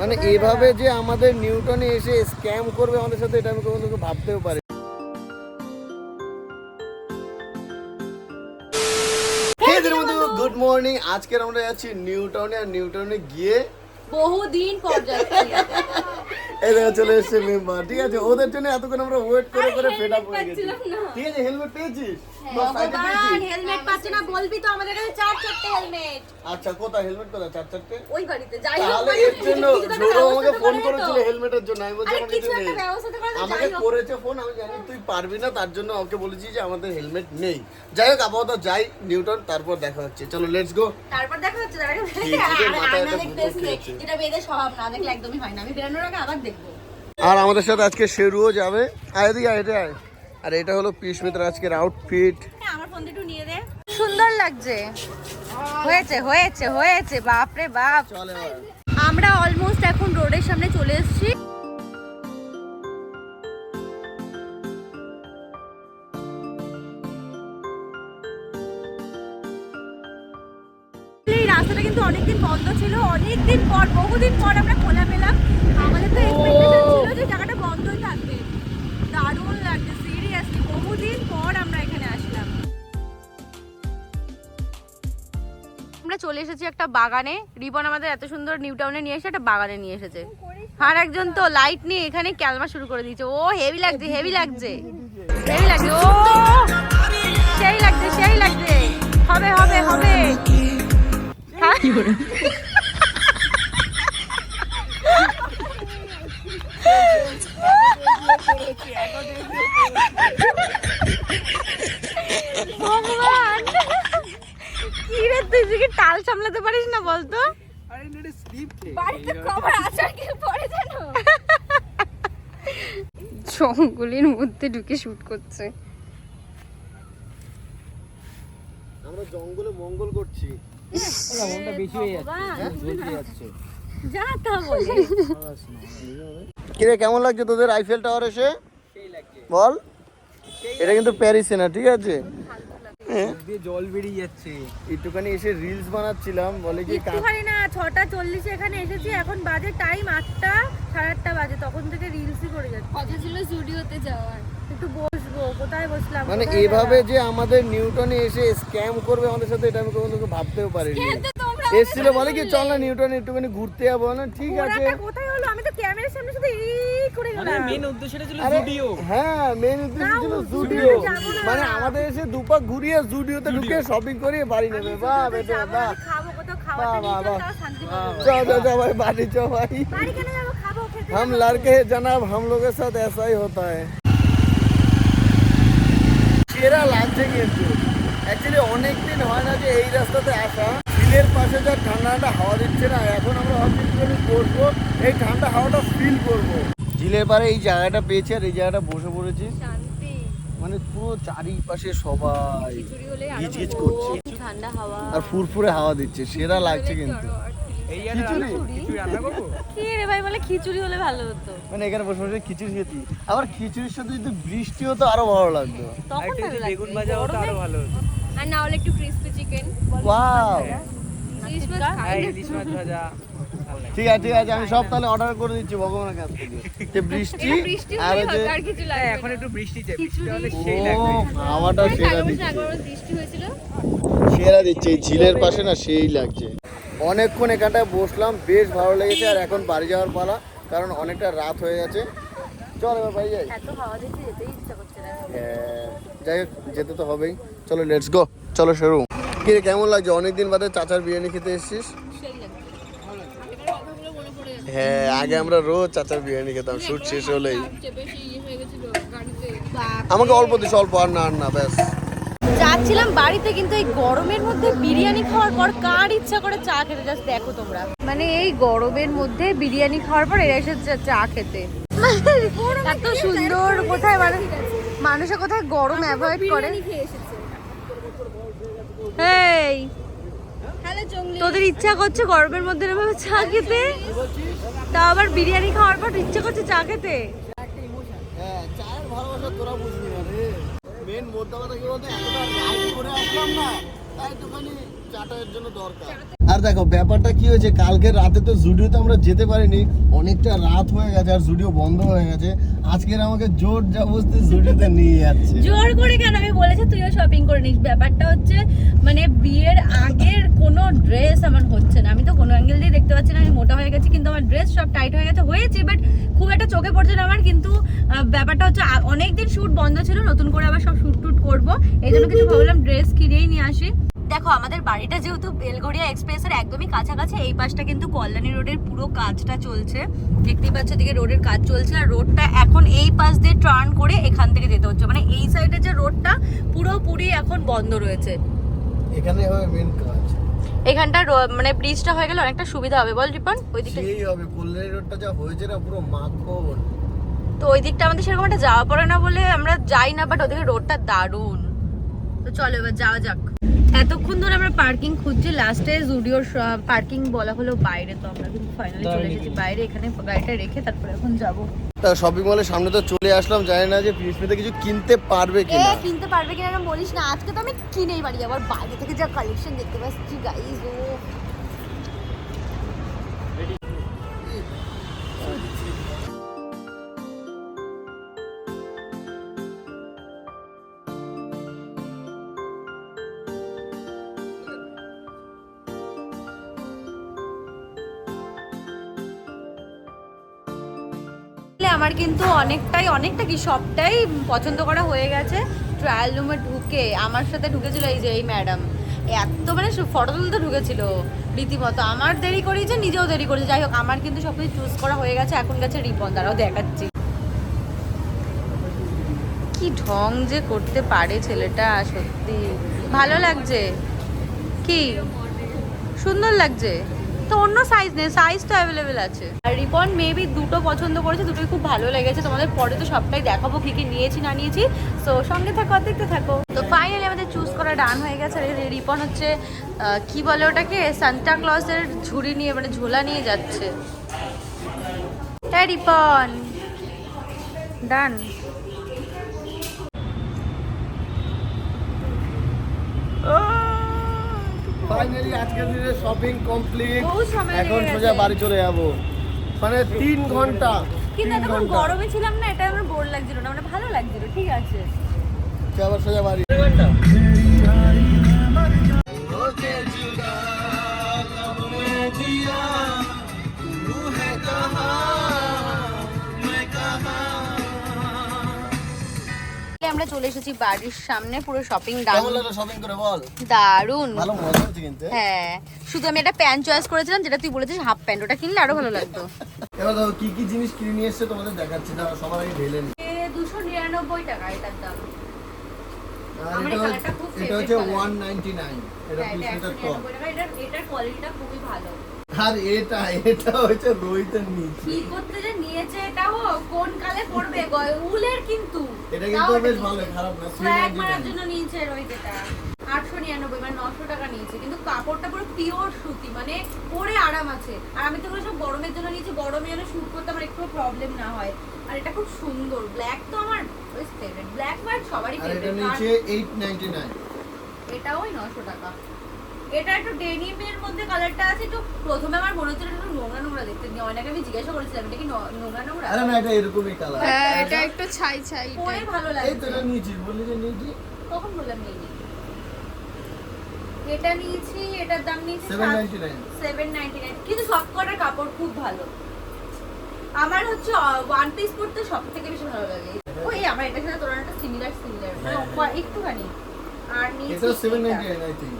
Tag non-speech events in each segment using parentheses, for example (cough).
মানে এভাবে যে আমাদের নিউটনে এসে স্ক্যাম করবে আমাদের সাথে, এটা আমি কখনো ভাবতেও পারি গুড মর্নিং আজকে আমরা যাচ্ছি নিউটনে, আর নিউটনে গিয়ে বহুদিন পর যাচ্ছি। এই দেখো চলে এসেছে মেম্বার। ঠিক আছে ওদের জন্য এতক্ষণ আমরা ওয়েট করে করে ফেড আপ হয়ে গেছি। ঠিক আছে হেলমেট পেয়েছিস? ভগবান হেলমেট পাচ্ছে না বলবি তো আমাদের কাছে চার চারটে হেলমেট আচ্ছা কোথায়? হেলমেট কোথায়? চার চারটে? ওই বাড়িতে যাই হোক তাহলে এর জন্য কিছু তো একটা ঝোড়ো আমাকে ফোন করেছিল। হেলমেটের জন্য আমি বলছি কিছু আমাকে করেছে ফোন আমি জানি তুই পারবি না তার জন্য ওকে বলেছি যে আমাদের হেলমেট নেই। যাই হোক আপাতত যাই নিউটন তারপর দেখা হচ্ছে। চলো লেটস গো তারপর দেখা হচ্ছে মাথায় স্বভাব না দেখলে একদমই হয় না। আমি বেরানোর আগে আবার আর আমাদের সাথে আজকে শেরুও যাবে। আয় এদিকে এটা আয়। আর এটা হলো পিসমিত্র আজকের আউটফিট হ্যাঁ, আমার ফোনটা একটু নিয়ে দে। সুন্দর লাগছে। হয়েছে হয়েছে হয়েছে। বাপ রে বাপ। চলে আমরা অলমোস্ট এখন রোডের সামনে চলে এসেছি। রাস্তাটা কিন্তু অনেকদিন বন্ধ ছিল। অনেকদিন পর বহুদিন পর আমরা খোলা এসেছি একটা বাগানে। রিবন আমাদের এত সুন্দর নিউ টাউনে নিয়ে এসে একটা বাগানে নিয়ে এসেছে। আর একজন তো লাইট নিয়ে এখানে ক্যালমা শুরু করে দিয়েছে। ও হেভি লাগছে হেভি লাগছে। হেভি লাগছে ও! সেই লাগছে সেই লাগছে। হবে হবে হবে। হ্যাঁ? ভগবান (laughs) তুই কি টাল সামলাতে পারিস না বলতো? বাড়িতে কভার আচার কি পড়ে জানো জঙ্গলের মধ্যে ঢুকে শুট করছে। আমরা জঙ্গলে মঙ্গল করছি। যা তা বলে। কিরে কেমন লাগছে তোদের আইফেল টাওয়ার এসে? বল। এটা কিন্তু প্যারিসে না ঠিক আছে? হ্যাঁ, দিয়ে জল বেরিয়ে যাচ্ছে। একটুখানি এসে রিলস বানাচ্ছিলাম বলে কি কা- একটুখানি না ছটা চল্লিশে এখানে এসেছি এখন বাজে টাইম আটটা সাড়ে আটটা বাজে তখন থেকে রিলসই করে যাচ্ছে। কথা ছিল স্টুডিওতে যাওয়ার। একটু বসবো কোথায় বসলাম মানে এভাবে যে আমাদের নিউটনে এসে স্ক্যাম করবে আমাদের সাথে এটা আমি কখনো ভাবতেও পারিনি। এসছিল বলে কি চল না নিউটনে একটুখানি ঘুরতে যাব না ঠিক আছে। কোথায় হলো? ক্যামেরার সামনে শুধু এই করে মানে গেলাম মেন উদ্দেশ্যটা ছিল আরে ভিডিও হ্যাঁ মেন উদ্দেশ্য ছিল না, জুডিও জুডিওতে যাবো না। মানে আমাদের এসে দুপাক ঘুরিয়ে জুডিওতে ঢুকে শপিং করিয়ে বাড়ি নেবে বাহ বেটা যাবো, বাহ আমি খাবো কোথাও বাহ, খাওয়াতে বাহ, নিয়ে চল, বাহ। তাও শান্তি পাবো। चलो चलो चलो भाई बाड़ी चो भाई বাড়ি কেন যাবো খাবো খেতে हम যাবো। लड़के हैं जनाब हम लोग के साथ ऐसा ही होता है সেরা লাগছে কিন্তু অ্যাকচুয়ালি অনেক দিন হয় না যে এই রাস্তাতে আসা বিলের পাশে যা ঠান্ডা ঠান্ডা হাওয়া দিচ্ছে না এখন আমরা একটুখানি বসবো? এই ঠান্ডা হাওয়াটা ফিল করব। ঝিলের পারে এই জায়গাটা পেয়েছি আর এই জায়গাটা বসে পড়েছি। শান্তি। মানে পুরো চারিপাশে সবাই খিচুড়ি হলে আরও গিজ গিজ করছে। ঠান্ডা হাওয়া। আর ফুরফুরে হাওয়া দিচ্ছে সেরা লাগছে কিন্তু। এই খিচুড়ি? খিচুড়ি রান্না করব? কি রে ভাই বলে খিচুড়ি হলে ভালো হতো? মানে এখানে বসে বসে খিচুড়ি খেতি। আবার খিচুড়ির সাথে যদি বৃষ্টি হতো আরও ভালো লাগতো। আর ভালো। বেগুন ভাজা হতো আরও ভালো হতো। আর না হলে একটু ক্রিসপি চিকেন ওয়াও ইলিশ মাছ ভাজা ঠিক আছে ঠিক আছে আমি সব তাহলে অর্ডার করে দিচ্ছি ভগবানের কাছ থেকে। যে বৃষ্টি আর হলেই যে হ্যাঁ, এখন একটু বৃষ্টি চাই। বৃষ্টি হলে সেই লাগবে। হাওয়াটা সেরা দিচ্ছে। আগেও বৃষ্টি হয়েছিল। সেরা দিচ্ছে ঝিলের পাশে না সেই লাগছে। অনেকক্ষণ এখানটায় বসলাম বেশ ভালো লেগেছে আর এখন বাড়ি যাওয়ার পালা কারণ অনেকটা রাত হয়ে গেছে। চল এবার বাড়ি যাই। হ্যাঁ, যাই হোক যেতে তো হবেই। চলো লেটস গো চলো শুরু কি রে, কেমন লাগছে? অনেকদিন বাদে চাচার বিরিয়ানি খেতে এসেছিস? মনে হ্যাঁ আগে আমরা রোজ চাচার বিরিয়ানি খেতাম শুট শেষ হলেই। ইয়ে হয়ে গেছিল গাড়িতে। আমাকে অল্প দিস অল্প আর না আর না ব্যাস। যাচ্ছিলাম বাড়িতে কিন্তু এই গরমের মধ্যে বিরিয়ানি খাওয়ার পর কার ইচ্ছা করে চা খেতে? জাস্ট দেখো তোমরা। মানে এই গরমের মধ্যে বিরিয়ানি খাওয়ার পর এরা এসে চা- খেতে। এত সুন্দর কোথায় মানুষ মানুষে কোথায় গরম অ্যাভয়েড করে? এই। তোদের ইচ্ছা করছে গরমের মধ্যে এভাবে চা খেতে? তা আবার বিরিয়ানি খাওয়ার পর ইচ্ছা করছে চা খেতে? হ্যাঁ চায়ের ভালোবাসা তোরা বুঝবি না রে। মেন মোদ্দা কথা কি বলতে? এতটা রাইড করে আসলাম না তাই একটুখানি চাটার জন্য দরকার। আর দেখো ব্যাপারটা কি হয়েছে কালকে রাতে তো জুডিওতে আমরা যেতে পারিনি অনেকটা রাত হয়ে গেছে আর জুডিও বন্ধ হয়ে গেছে। আজকের আমাকে জোর জবরদস্তি জুডিওতে নিয়ে যাচ্ছে। জোর করে কেন? আমি বলেছি তুইও শপিং করে নিস। ব্যাপারটা হচ্ছে মানে বিয়ের আগের কোনো ড্রেস আমার হচ্ছে না। আমি তো কোনো অ্যাঙ্গেল দিয়ে দেখতে পাচ্ছি না আমি মোটা হয়ে গেছি কিন্তু আমার ড্রেস সব টাইট হয়ে গেছে হয়েছে বাট খুব একটা চোখে পড়ছে না আমার কিন্তু ব্যাপারটা হচ্ছে অনেক দিন শ্যুট বন্ধ ছিল নতুন করে আবার সব শ্যুট টুট করব। এই জন্য কিছু ভাবলাম ড্রেস কিনেই নিয়ে আসি। দেখো আমাদের বাড়িটা যেহেতু বেলগড়িয়া এক্সপ্রেসের একদমই কাছাকাছি এই পাশটা কিন্তু কল্যাণী রোডের পুরো কাজটা চলছে। দেখতেই পাচ্ছ দিকে রোডের কাজ চলছে আর রোডটা এখন এই পাশ দিয়ে টার্ন করে এখান থেকে যেতে হচ্ছে। মানে এই সাইডে যে রোডটা পুরোপুরি এখন বন্ধ রয়েছে। এখানে হবে মেন কাজ। এখানটা মানে ব্রিজটা হয়ে গেলে অনেকটা সুবিধা হবে বল রিপন? ওই দিকটা সেই হবে কল্যাণী রোডটা যা হয়েছে না পুরো মাখন তো ওই দিকটা আমাদের সেরকম একটা যাওয়া পড়ে না বলে আমরা যাই না বাট ওদিকে রোডটা দারুণ। তো চলো এবার যাওয়া যাক। এতক্ষণ ধরে আমরা পার্কিং খুঁজছি লাস্টে জুডিওর পার্কিং বলা হলো বাইরে তো আমরা কিন্তু ফাইনালি চলে এসেছি। বাইরে এখানে গাড়িটা রেখে তারপরে এখন যাব। তা শপিং মলের সামনে তো চলে আসলাম জানি না যে পিসমিতে কিছু কিনতে পারবে কিনা এ কিনা। কিনতে পারবে কিনা না বলিস না। আজকে তো আমি কিনেই বাড়ি আবার বাইরে থেকে যা কালেকশন দেখতে পাচ্ছি গাইস ও। আমার কিন্তু অনেকটাই, অনেকটা কি, সবটাই পছন্দ করা হয়ে গেছে। ট্রায়াল রুমে ঢুকে আমার সাথে ঢুকেছিল এই যে, এই ম্যাডাম এত মানে ফটো তুলতে ঢুকেছিল রীতিমতো। আমার দেরি করিয়েছে নিজেও দেরি করেছে যাই হোক, আমার কিন্তু সব কিছু চুজ করা হয়ে গেছে। এখন গেছে রিপন দ্বারাও দেখাচ্ছি। কি ঢং যে করতে পারে ছেলেটা, সত্যি। ভালো লাগছে? কি? সুন্দর লাগছে? তো অন্য সাইজ নেই সাইজ তো অ্যাভেলেবেল আছে। আর রিপন মেবি দুটো পছন্দ করেছে, দুটোই খুব ভালো লেগেছে। তোমাদের পরে তো সবটাই দেখাবো, কি কি নিয়েছি, না নিয়েছি। তো সঙ্গে থাকো আর দেখতে থাকো। তো ফাইনালি আমাদের চুজ করা ডান হয়ে গেছে। আর রিপন হচ্ছে কি বলে ওটাকে? সান্টা ক্লসের ঝুড়ি নিয়ে মানে ঝোলা নিয়ে যাচ্ছে। হ্যাঁ রিপন। ডান ফাইনালি আজকের দিনে শপিং কমপ্লিট এখন সোজা বাড়ি চলে যাব। মানে তিন ঘণ্টা কিন্তু তখন গরমে ছিলাম না এটা আমার বোর লাগছিল না মানে ভালো লাগছিল ঠিক আছে। আবার সোজা বাড়ি আমরা চলে এসেছি বাড়ির সামনে পুরো শপিং লাগল শপিং করে বল? দারুণ ভালো মজা হচ্ছে কিন্তু। হ্যাঁ শুধু আমি একটা প্যান্ট চয়েস করেছিলাম যেটা তুই বলেছিস হাফ প্যান্ট ওটা কিনলে আরও ভালো লাগতো। এবার দেখো কি কি জিনিস কিনে নিয়ে এসছে তোমাদের দেখাচ্ছি না সবার আগে ঢেলে নি। দুশো নিরানব্বই টাকা এটার দাম। এটা হচ্ছে- colourটা খুব এটা এটা হ্যাঁ, পিস এটা টপ এটার এটার কোয়ালিটিটা খুবই ভালো। আর এটা এটা হচ্ছে রোহিতের নিচে। কি করতে যে নিয়েছে এটাও কোন কালে পড়বে? উলের কিন্তু। এটা কিন্তু বেশ ভালো খারাপ না ফ্ল্যাগ মারার জন্য নিয়েছে। রোহিত এটা। আটশো নিরানব্বই মানে নশো টাকা নিয়েছে। কিন্তু কাপড়টা পুরো পিওর সুতি মানে পরে আরাম আছে। আর আমি তো সব গরমের জন্য নিয়েছি গরমে যেন শুট করতে আমার একটু প্রবলেম না হয়। আর এটা খুব সুন্দর। ব্ল্যাক তো আমার ফেভারিট ব্ল্যাক হোয়াইট সবারই আর এটা নিচে এইট নাইনটি নাইন এটাও ওই নশো টাকা। এটা একটু ডেনিমের মধ্যে কালারটা আছে একটু প্রথমে আমার মনে হচ্ছিল একটু নোংরা নোংরা দেখতে। নিয়ে অনেক আমি জিজ্ঞাসা করেছিলাম এটা কি নোংরা নোংরা? আরে না এটা এরকমই কালার হ্যাঁ এটা একটু ছাই ছাই পরে ভালো এই তো এটা নিয়েছি বললি যে নিয়েছি। কখন বললাম নিয়ে এটা নিয়েছি এটার দাম নিয়েছি seven ninety nine seven ninety nine কিন্তু সব কটার কাপড় খুব ভালো। আমার হচ্ছে ওয়ান পিস পরতে সব থেকে বেশি ভালো লাগে। ওই আমার এটার সাথে তোর একটা সিমিলার সিমিলার মানে একটুখানি। আর নিয়েছি এটা সেভেন এটা। নাইনটি নাইন আই থিঙ্ক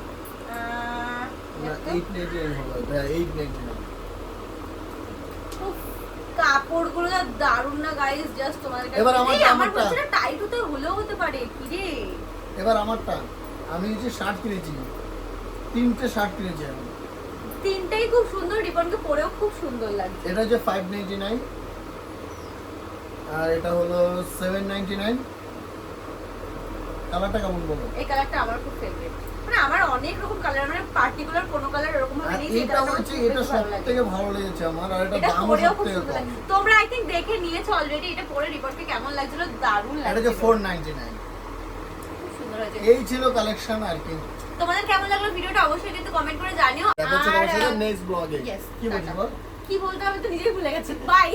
কাপড়গুলো যা দারুণ না গাইস জাস্ট তোমাদের এবার আমার- আমার আমারটা। হচ্ছে না হলেও হতে পারে কি রে এবার আমারটা আমি নিচে শার্ট কিনেছি তিনটে শার্ট কিনেছি আমি। তিনটেই খুব সুন্দর রিবনকে পরেও খুব সুন্দর লাগছে। এটা নাইনটি নাইন আর এটা হলো সেভেন নাইনটি নাইন কালারটা কেমন বলো? এই কালারটা আমার খুব ফেভারিট আমার অনেক রকম কালার মানে পার্টিকুলার কোনো কালার এরকম ভাবে নেই এটা হচ্ছে ভালো লেগেছে আমার আর দামও তোমরা আই দেখে নিয়েছো অলরেডি পরে কেমন লাগছিল? দারুণ এটা সুন্দর হয়েছে। এই ছিল কালেকশন আর কি। তোমাদের কেমন লাগল ভিডিওটা? অবশ্যই কিন্তু কমেন্ট করে জানিও। আর, নেক্সট ব্লগে কি বলছি টাটা। বল? কি বলতে হবে তো নিজেই ভুলে গেছি। বাই